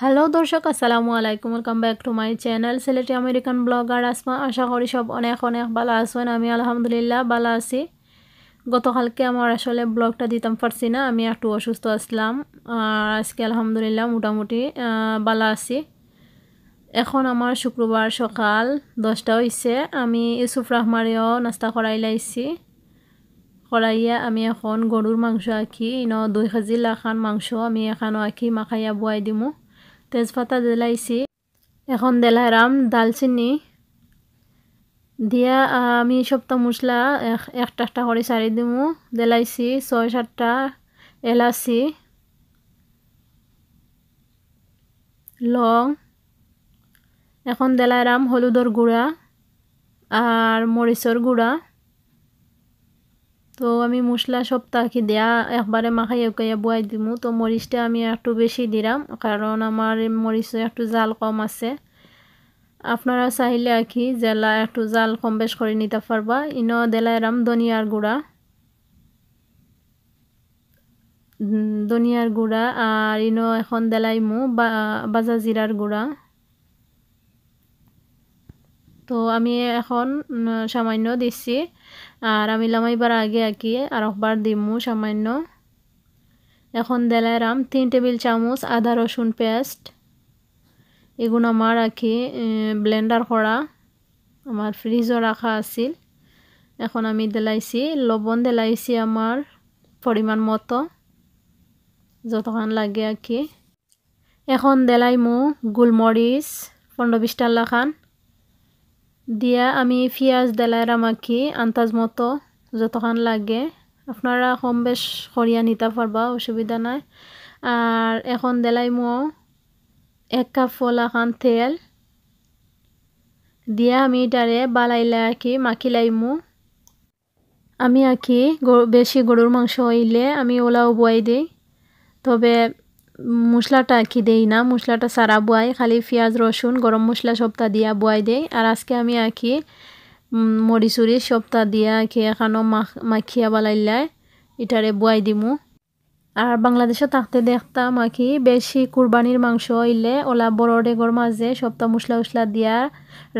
Hello দর্শক, আসসালামু আলাইকুম। Welcome back to my channel Sylheti American blogger Asma আশা করি সব অনেক অনেক ভালো আছেন। আমি আলহামদুলিল্লাহ ভালো আছি। গতকালকে আমার আসলে ব্লগটা দিতাম পারছি না। আমি একটু অসুস্থ আসলাম। আর আজকে আলহামদুলিল্লাহ মোটামুটি ভালো আছি। এখন আমার শুক্রবার সকাল দশটা হয়েছে আমি ইউসুফ রহমারেও নাস্তা করাই লাইছি করাইয়া আমি এখন গরুর মাংস আঁকি। ন দুই কেজি লাখান মাংস আমি এখানো আঁকি, মাখাইয়া বুয়াই দিমু। তেজপাতা দিলাইছি। এখন দিলাইরাম দালচিনি দিয়া, আমি সপ্তাহ মশলা একটা একটা করে সারি দিমু। দিলাইছি ছয় সাতটা এলাচি, লং, এখন দিলাইরাম হলুদর গুঁড়া, আর মরিচর গুঁড়া। তো আমি মশলা সব তাকি দেয়া একবারে মাখাই উকাইয়া বুয়াই দিমু। তো মরিচটা আমি একটু বেশি দিলাম কারণ আমার মরিচ একটু জাল কম আছে। আপনারা চাইলে আর কি জেলা একটু জাল কম বেশ করে নিতে পারবা। ইনো দেলাইরাম ধনিয়ার গুঁড়া। ধনিয়ার গুঁড়া আর ইনো এখন দেলাইমু বাজা জিরার গুঁড়া। তো আমি এখন সামান্য দিচ্ছি আর আমি লামাইবার আগে আঁকি, আর একবার দিমু সামান্য। এখন দেলাইরাম তিন টেবিল চামচ আদা, রসুন, পেস্ট। এগুলো আমার আঁকি ব্লেন্ডার করা। আমার ফ্রিজও রাখা আছিল। এখন আমি দেলাইছি, লবণ দেলাইছি আমার পরিমাণ মতো যতক্ষণ লাগে আঁকি। এখন দেলাইমু গোলমরিচ, পনেরো বিশটা লাখান দিয়া আমি পিঁয়াজ দেলাইরা মাখি আন্তাজ মতো যতক্ষণ লাগে। আপনারা কম বেশ করিয়া নিতে পারবা, অসুবিধা নাই। আর এখন দেলাইমো এক কাপ ফলাখান তেল দিয়া আমি এটারে বালাইলা আঁকি মাখিলাইমু আমি আঁকি বেশি গরুর মাংস হইলে আমি ওলাও বয়াই দিই। তবে মশলাটা কি দেই না? মশলাটা সারা বোয়াই, খালি পেঁয়াজ, রসুন, গরম মশলা সবটা দিয়া বোয়াই দেই। আর আজকে আমি আঁকি মরিচুরি সবটা দিয়া আঁকি, এখানো মাখিয়া বালাইলাই এটারে বয়াই দিমু। আর বাংলাদেশে থাকতে দেখতাম আঁকি, বেশি কুরবানির মাংস হইলে ওলা বড় ডেগর মাঝে সবটা মশলা উসলা দিয়া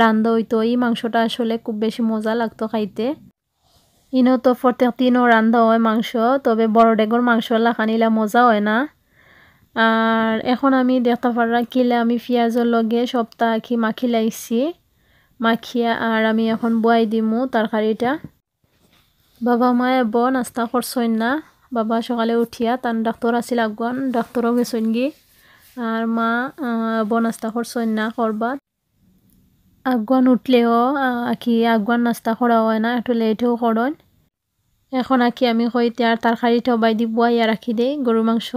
রান্ধ হইতো। এই মাংসটা আসলে খুব বেশি মজা লাগতো খাইতে। ইনো তো প্রত্যেক দিনও রান্ধা হয় মাংস, তবে বড় ডেগর মাংস লাখানিলা মজা হয় না। আর এখন আমি দেখতে পারা কিলে আমি পেঁয়াজের লগে সপ্তাহ আঁকি মাখি মাখিয়া আর আমি এখন বয়াই দিমু তরকারিটা। বাবা মায়ে ব নাস্তা করছইন না। বাবা সকালে উঠিয়া তান ডাক্তর আছিল আগুয়ান ডাক্তরও গেছইন গি। আর মা ব নাস্তা করছইন না করবাত আগুয়ান উঠলেও আঁকি আগুয়ান নাস্তা করা হয় না একটু লেটেও করন। এখন আঁকি আমি হইতে আর তরকারিটাও বাই দিব আর রাখি দেই। গরু মাংস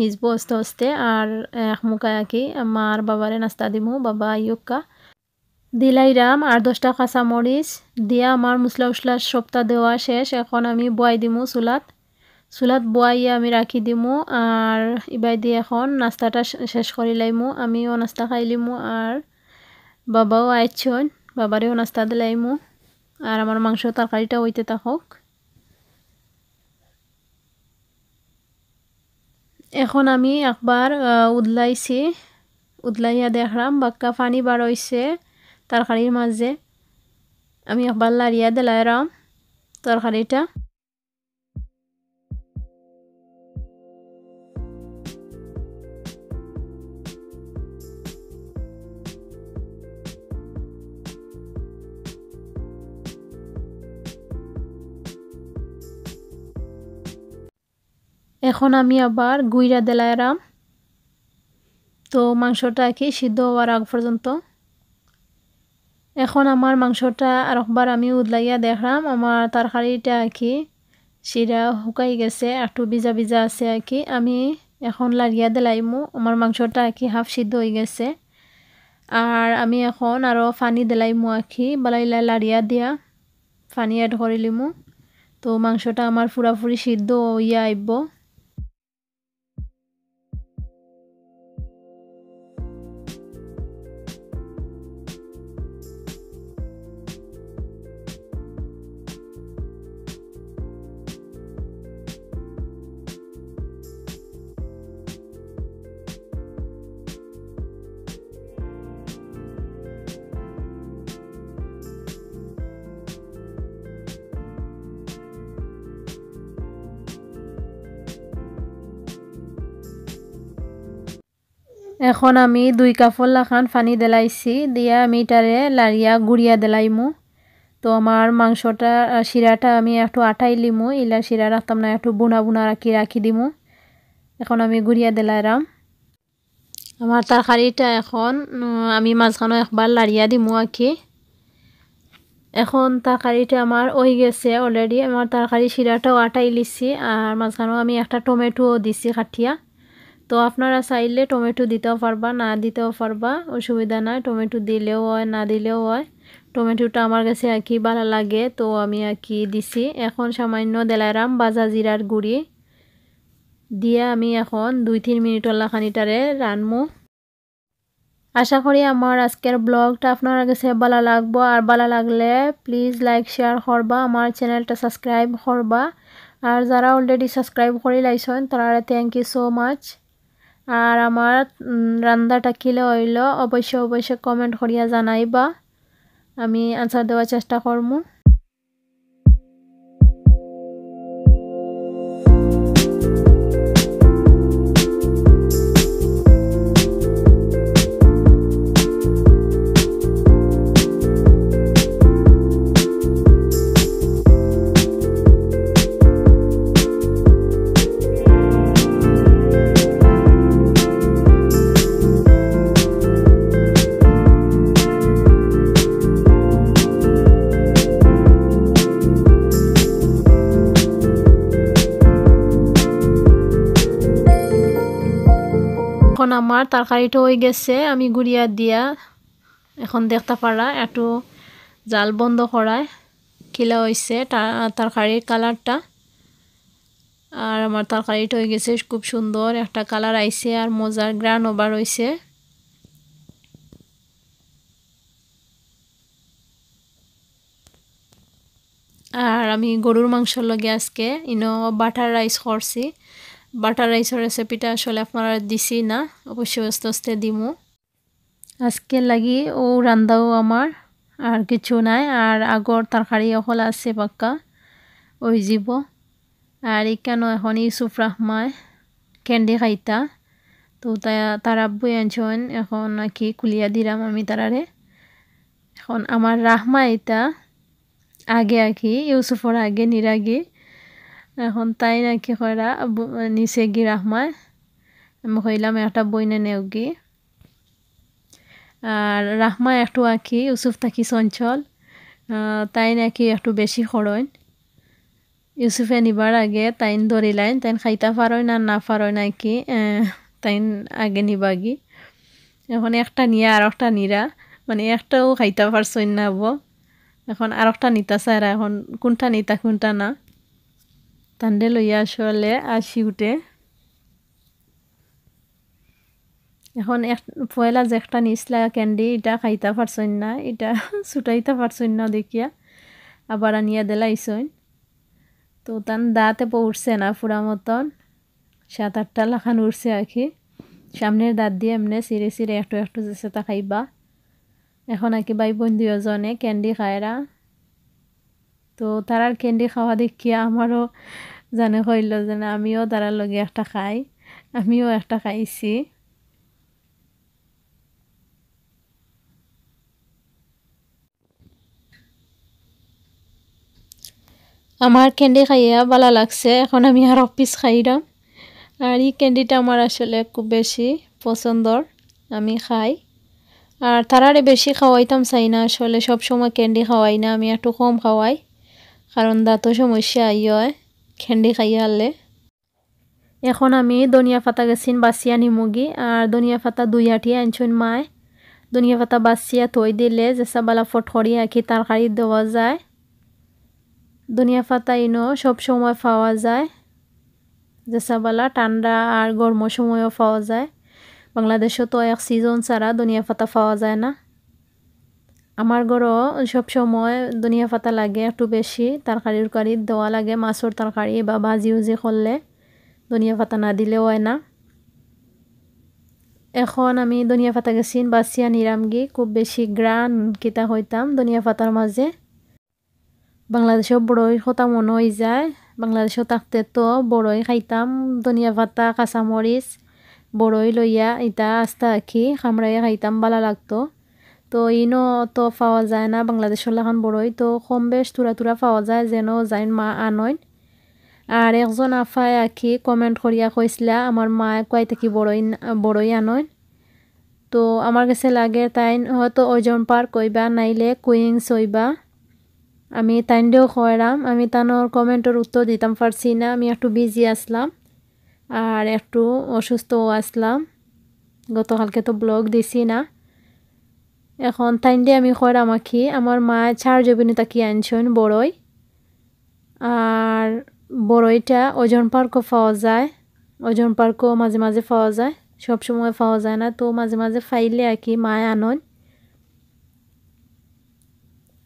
হিজবো আস্তে আস্তে আর এক মুখায় আঁকি আমার বাবারে নাস্তা দিমু, বাবা ইয়ুকা দিলাইরাম আর দশটা কাঁচামরিচ দিয়া আমার মশলা উসলা সপ্তাহ দেওয়া শেষ। এখন আমি বয়াই দিমু চুলাত চুলাত বয়াইয়া আমি রাখি দিমু, আর ইবাই দিয়ে এখন নাস্তাটা শেষ করি লাইমু। আমিও নাস্তা খাইলিমু আর বাবাও আইছন বাবারেও নাস্তা দিলাইমু। আর আমার মাংস তরকারিটা হইতে থাকুক। এখন আমি একবার উদলাইছি। উদলাইয়া দেখলাম, বাক্কা পানি বার হয়েছে তরকারির মাঝে। আমি একবার লাড়িয়া দিলাম তরকারিটা। এখন আমি আবার গুইরা দিলাইরাম তো মাংসটা কি সিদ্ধ হওয়ার আগ পর্যন্ত? এখন আমার মাংসটা আর একবার আমি উদলাইয়া দেখলাম আমার তরকারিটা কি শিরা শুকাই গেছে, একটু ভিজা ভিজা আছে আর কি। আমি এখন লাড়িয়া দিলাইমু। আমার মাংসটা কি হাফ সিদ্ধ হয়ে গেছে। আর আমি এখন আরও পানি দিলাইমু আখি বালাইলা লাড়িয়া দিয়া পানি অ্যাড করিলিমু তো মাংসটা আমার পুরাপুরি সিদ্ধ হইয়া আইব। এখন আমি দুই কাপড় লাখান পানি দেলাইছি, দিয়া আমি এটারে লাড়িয়া গুড়িয়া দেলাইমু। তো আমার মাংসটা শিরাটা আমি একটু আটাই লিমু ইলা শিরা রাখতাম না একটু বুনা বুনা রাখি রাখি দিমু। এখন আমি গুড়িয়া দিলাইরাম আমার তরকারিটা এখন আমি মাঝখানে একবার লাড়িয়া দিমু আঁকি এখন তরকারিটা আমার ওই গেছে অলরেডি আমার তরকারি শিরাটাও আটাই লিছি আর মাঝখানেও আমি একটা টমেটোও দিছি কাঠিয়া। তো আপনারা চাইলে টমেটো দিতেও পারবা, না দিতেও পারবা, অসুবিধা নাই। টমেটো দিলেও হয়, না দিলেও হয়। টমেটোটা আমার কাছে আর কি ভালো লাগে, তো আমি আর কি দিছি। এখন সামান্য দেলাইরাম বাজা জিরার গুড়ি দিয়ে আমি এখন দুই তিন মিনিটর লাখানিটারে রানমু। আশা করি আমার আজকের ব্লগটা আপনার কাছে ভালো লাগবো। আর ভালো লাগলে প্লিজ লাইক শেয়ার করবা, আমার চ্যানেলটা সাবস্ক্রাইব করবা। আর যারা অলরেডি সাবস্ক্রাইব করে লাইছেন তারা থ্যাংক ইউ সো মাচ আর আমার রান্নাটা কিলে হইল? অবশ্যই অবশ্যই কমেন্ট করিয়া জানাইবা। আমি আনসার দেওয়ার চেষ্টা করব আমার তরকারিটা হয়ে গেছে, আমি গুড়িয়া দিয়া এখন দেখতে পারা একটু জাল বন্ধ করায় কিলা হয়েছে তরকারির কালারটা। আর আমার তরকারিটা হয়ে গেছে খুব সুন্দর, একটা কালার আইছে আর মজার গ্রান ওভার হয়েছে আর আমি গরুর মাংসর লগে আজকে, ইনো বাটার রাইস করছি। বাটার রাইসের রেসিপিটা আসলে আপনারা দিছি না, অবশ্যই আস্তে আস্তে দিমু। আজকে লাগি ও রান্দাও আমার, আর কিছু নাই, আর আগর তরকারি অকল আছে পাক্কা, ওই যাব আর এখানে এখন ইউসুফ রাহমায় ক্যান্ডি খাইতা, তো তার আব্বুই আনছেন এখন নাকি কুলিয়া দিলাম আমি তারারে। এখন আমার রাহমা এটা, আগে আঁকি ইউসুফর আগে, নিরাগে। এখন তাই নাকি কয়রা নিচে গি রাহমায় আমি কইলাম, একটা বইনে নেও গি আর রাহমা একটু আঁকি, ইউসুফ থাকি চঞ্চল। তাই নাকি একটু বেশি খরণ। ইউসুফে নিবার আগে তাইন ধরিলাইন, তাইন খাইতা পারয় না না পারয় নাকি তাইন আগে নিবাগি এখন একটা নিয়ে, আর একটা নিরা। মানে একটাও খাইতা পারছই না এখন আর একটা নিতা চাইরা এখন কোনটা নিতা, কোনটা না। তান্ডে লইয়া আসলে আসি উঠে। এখন এক, পয়লা যে একটা নিসলা ক্যান্ডি এটা খাইতে পারছইন না এটা ছুটাইতে পারছইন না দেখিয়া আবার আনিয়া দিলাইছইন। তো তান দাঁতে পড়ছে না পুরা মতন, সাত আটটা লাখান উঠছে আখি। সামনের দাঁত দিয়ে এমনি সিরে সিরে একটু একটু যেছে তা খাইবা। এখন আঁকি বাই বোন দুজনে ক্যান্ডি খায়রা তো তারার ক্যান্ডি খাওয়া দেখিয়া আমারও জানে হইল যে আমিও তারার লগে একটা খাই, আমিও একটা খাইছি। আমার ক্যান্ডি খাইয়া ভালো লাগছে, এখন আমি আর অফিস খাইলাম আর এই ক্যান্ডিটা আমার আসলে খুব বেশি পছন্দর আমি খাই। আর তারারে বেশি খাওয়াইতাম চাই না আসলে সব সময় ক্যান্ডি খাওয়াই না, আমি একটু কম খাওয়াই কারণ দাঁতও সমস্যা আই হয় ক্যান্ডি খাইয়া আনলে এখন আমি ধনিয়া পাতা গেছিন বাসিয়া নিমুগি আর ধনিয়া পাতা দুই আটি আনছুন মায়। ধনিয়া পাতা বাসিয়া থই দিলে যেসা বালা ফটফড়ি আঁকি তরকারি দেওয়া যায়। ধনিয়া পাতা ইনো সব সময় পাওয়া যায়। যেসাবালা ঠান্ডা আর গরম সময়ও পাওয়া যায়। বাংলাদেশও তো এক সিজন ছাড়া ধনিয়া পাতা পাওয়া যায় না। আমার ঘরও সব সময় ধনিয়া পাতা লাগে, একটু বেশি। তরকারি উরকারি দেওয়া লাগে, মাছের তরকারি বা ভাজি উজি করলে ধনিয়া পাতা না দিলেও হয় না। এখন আমি ধনিয়া পাতা গেছিন বাসিয়া নিরামগি খুব বেশি গ্রান কিতা হইতাম ধনিয়া পাতার মাঝে। বাংলাদেশেও বড়ই কথা মনে হয়ে যায়, বাংলাদেশেও থাকতে তো বড়ই খাইতাম ধনিয়া পাতা, কাঁচামরিচ, বড়ই লইয়া ইটা আস্তা আঁকি, খামড়াইয়া খাইতাম ভালো লাগতো। তো ইনো তো পাওয়া যায় না বাংলাদেশের লাখান বড়ই। তো কম বেশ তুরা তুরা পাওয়া যায়, যেন যাইন মা আনইন। আর একজন আফায় আঁকি কমেন্ট করিয়া কইসলা আমার মা কয় থাকি বড়ই বড়ই আনইন। তো আমার কাছে লাগে তাই হয়তো ওজন পার কইবা নাইলে কুইংস হইবা আমি তাইন্ডেও খয়রাম আমি তানোর কমেন্টের উত্তর দিতাম পারছি না, আমি একটু বিজি আসলাম আর একটু অসুস্থও আসলাম গতকালকে তো ব্লগ দিছি না। এখন তাইন্ডে আমি খয়রাম আঁকি। আমার মা চার জবিনী তাকি আনছেন, বড়ই। আর বড়ইটা ওজন পার্কও পাওয়া যায়, ওজন পার্কও মাঝে মাঝে পাওয়া যায়, সব সময় পাওয়া যায় না। তো মাঝে মাঝে ফাইলে আর কি মায় আনন।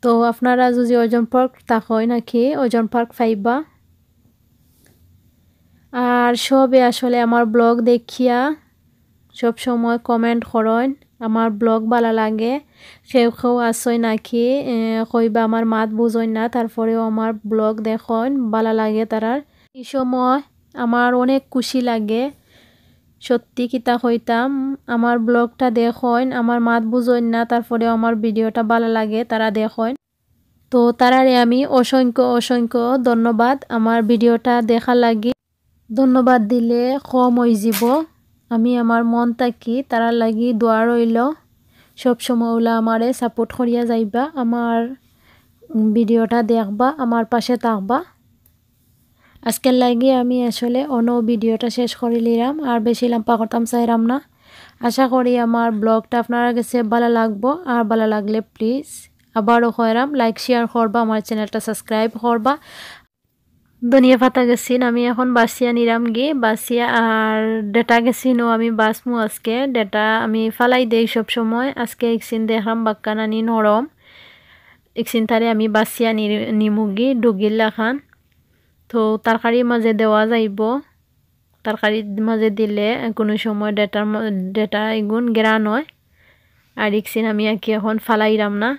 তো আপনারা যদি ওজন পার্ক তা হয় নাকি, ওজন পার্ক ফাইবা আর সবে আসলে আমার ব্লগ দেখিয়া সব সময় কমেন্ট করেন। আমার ব্লগ ভালো লাগে। সেও কেউ আসই নাকি? কইবা আমার মাত বুঝই না, তারপরেও আমার ব্লগ দেখুন, ভালো লাগে তারার এই সময় আমার অনেক খুশি লাগে। সত্যি কিতা হইতাম আমার ব্লগটা দেখেন আমার মাত বুঝইন না তারপরে আমার ভিডিওটা ভালো লাগে তারা দেখেন। তো তারারে আমি অসংখ্য অসংখ্য ধন্যবাদ আমার ভিডিওটা দেখা লাগি। ধন্যবাদ দিলে কম হয়ে যাব। আমি আমার মন তাকি তারা লাগি দোয়া রইল সবসময় ওলা আমারে সাপোর্ট করিয়া যাইবা আমার ভিডিওটা দেখবা আমার পাশে থাকবা। আজকের লাগে আমি আসলে অন্য ভিডিওটা শেষ করে নিলাম আর বেশি লাম্পা করতাম চাইরাম না। আশা করি আমার ব্লগটা আপনার কাছে ভালো লাগবো আর ভালো লাগলে প্লিজ আবারও হয়রাম লাইক শেয়ার করবা আমার চ্যানেলটা সাবস্ক্রাইব করবা ধনিয়া পাতা গেছিন, আমি এখন বাসিয়া নিরাম গিয়ে বাসিয়া আর ডেটা গেছিনও আমি বাসমু আজকে। ডেটা আমি ফালাই দেই সব সময়। আজকে একসিন দেখলাম বাক্কানানি নরম। একসিন তারে আমি বাসিয়া নিমুগি, ডুগিল্লা খান। তো তরকারির মাঝে দেওয়া যাইব। তরকারির মাঝে দিলে কোনো সময় ডেটার ডেটা এগুন গেরা নয়। আর ইকসিন আমি আর কি এখন ফালাইরাম না।